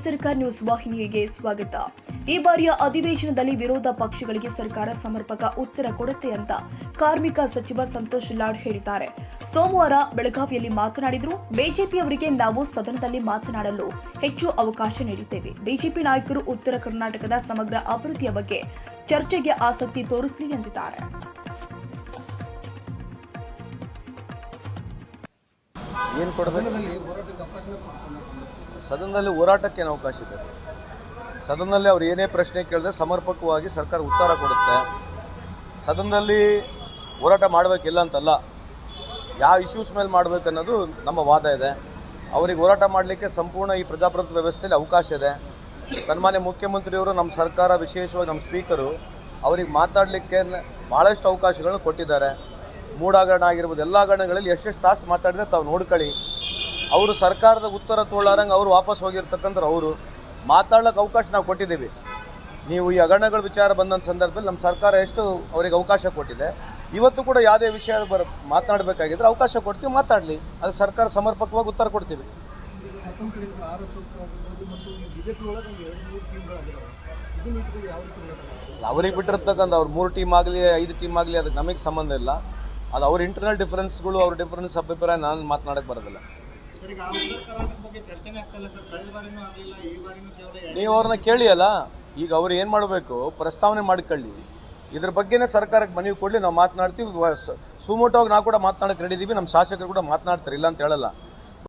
ಸರ್ಕಾರ ನ್ಯೂಸ್ ವಾಹಿನಿಗೆ ಸ್ವಾಗತ. ಈ ಬಾರಿಯ ಅಧಿವೇಶನದಲ್ಲಿ ವಿರೋಧ ಪಕ್ಷಗಳಿಗೆ ಸರ್ಕಾರ ಸಮರ್ಪಕ ಉತ್ತರ ಕೊಡುತ್ತೆ ಅಂತ ಕಾರ್ಮಿಕ ಸಚಿವ ಸಂತೋಷ್ ಲಾಡ್ ಹೇಳಿದ್ದಾರೆ. ಸೋಮವಾರ ಬೆಳಗಾವಿಯಲ್ಲಿ ಮಾತನಾಡಿದ್ರು ಬಿಜೆಪಿಯವರಿಗೆ ನಾವು ಸದನದಲ್ಲಿ ಮಾತನಾಡಲು ಹೆಚ್ಚು ಅವಕಾಶ ನೀಡಿದ್ದೇವೆ ಬಿಜೆಪಿ ನಾಯಕರು ಉತ್ತರ ಕರ್ನಾಟಕದ ಸಮಗ್ರ ಅಭಿವೃದ್ಧಿಯ ಬಗ್ಗೆ ಚರ್ಚೆಗೆ ಆಸಕ್ತಿ ತೋರಿಸಲಿ ಎಂದಿದ್ದಾರೆ. ಏನು ಕೊಡಬೇಕು? ಸದನದಲ್ಲಿ ಹೋರಾಟಕ್ಕೆ ಏನು ಅವಕಾಶ ಇದೆ? ಸದನದಲ್ಲಿ ಅವ್ರು ಏನೇ ಪ್ರಶ್ನೆ ಕೇಳಿದ್ರೆ ಸಮರ್ಪಕವಾಗಿ ಸರ್ಕಾರ ಉತ್ತರ ಕೊಡುತ್ತೆ. ಸದನದಲ್ಲಿ ಹೋರಾಟ ಮಾಡಬೇಕಿಲ್ಲ ಅಂತಲ್ಲ ಯಾವ ಇಶ್ಯೂಸ್ ಮೇಲೆ ಮಾಡಬೇಕು ಅನ್ನೋದು ನಮ್ಮ ವಾದ ಇದೆ. ಅವರಿಗೆ ಹೋರಾಟ ಮಾಡಲಿಕ್ಕೆ ಸಂಪೂರ್ಣ ಈ ಪ್ರಜಾಪ್ರಭುತ್ವ ವ್ಯವಸ್ಥೆಯಲ್ಲಿ ಅವಕಾಶ ಇದೆ. ಸನ್ಮಾನ್ಯ ಮುಖ್ಯಮಂತ್ರಿಯವರು ನಮ್ಮ ಸರ್ಕಾರ ವಿಶೇಷವಾಗಿ ನಮ್ಮ ಸ್ಪೀಕರು ಅವ್ರಿಗೆ ಮಾತಾಡಲಿಕ್ಕೆ ಭಾಳಷ್ಟು ಅವಕಾಶಗಳನ್ನು ಕೊಟ್ಟಿದ್ದಾರೆ. ಮೂಡಾಗರಣ ಆಗಿರ್ಬೋದು ಎಲ್ಲ ಹಗರಣಗಳಲ್ಲಿ ಎಷ್ಟೆಷ್ಟು ತಾಸು ಮಾತಾಡಿದ್ರೆ ತಾವು ನೋಡ್ಕೊಳ್ಳಿ. ಅವರು ಸರ್ಕಾರದ ಉತ್ತರ ತೋಳಾರಂಗೆ ಅವರು ವಾಪಸ್ ಹೋಗಿರ್ತಕ್ಕಂಥ ಅವರು. ಮಾತಾಡ್ಲಿಕ್ಕೆ ಅವಕಾಶ ನಾವು ಕೊಟ್ಟಿದ್ದೀವಿ. ನೀವು ಈ ಹಗರಣಗಳ ವಿಚಾರ ಬಂದಂಥ ಸಂದರ್ಭದಲ್ಲಿ ನಮ್ಮ ಸರ್ಕಾರ ಎಷ್ಟು ಅವರಿಗೆ ಅವಕಾಶ ಕೊಟ್ಟಿದೆ. ಇವತ್ತು ಕೂಡ ಯಾವುದೇ ವಿಷಯ ಬರ ಮಾತನಾಡಬೇಕಾಗಿದ್ರೆ ಅವಕಾಶ ಕೊಡ್ತೀವಿ, ಮಾತಾಡಲಿ. ಅದು ಸರ್ಕಾರ ಸಮರ್ಪಕವಾಗಿ ಉತ್ತರ ಕೊಡ್ತೀವಿ. ಅವ್ರಿಗೆ ಬಿಟ್ಟಿರ್ತಕ್ಕಂಥ ಅವ್ರು ಮೂರು ಟೀಮ್ ಆಗಲಿ, ಐದು ಟೀಮ್ ಆಗಲಿ, ಅದಕ್ಕೆ ನಮಗೆ ಸಂಬಂಧ ಇಲ್ಲ. ಅದು ಅವ್ರ ಇಂಟರ್ನಲ್ ಡಿಫರೆನ್ಸ್ಗಳು ಅವ್ರ ಡಿಫರೆನ್ಸ್ ಅಭಿಪ್ರಾಯ ನಾನು ಮಾತನಾಡಕ್ಕೆ ಬರೋದಿಲ್ಲ. ನೀವು ಅವ್ರನ್ನ ಕೇಳಿ ಅಲ್ಲ ಈಗ ಅವ್ರು ಏನು ಮಾಡಬೇಕು, ಪ್ರಸ್ತಾವನೆ ಮಾಡ್ಕೊಳ್ಳಿ. ಇದ್ರ ಬಗ್ಗೆನೇ ಸರ್ಕಾರಕ್ಕೆ ಮನವಿ ಕೊಡಲಿ, ನಾವು ಮಾತನಾಡ್ತೀವಿ. ಸುಮೋಟೋಗಿ ನಾವು ಕೂಡ ಮಾತನಾಡಕ್ಕೆ ರೆಡಿ ಇದ್ದೀವಿ ನಮ್ಮ ಶಾಸಕರು ಕೂಡ ಮಾತನಾಡ್ತಾರೆ, ಇಲ್ಲ ಅಂತ ಹೇಳಲ್ಲ.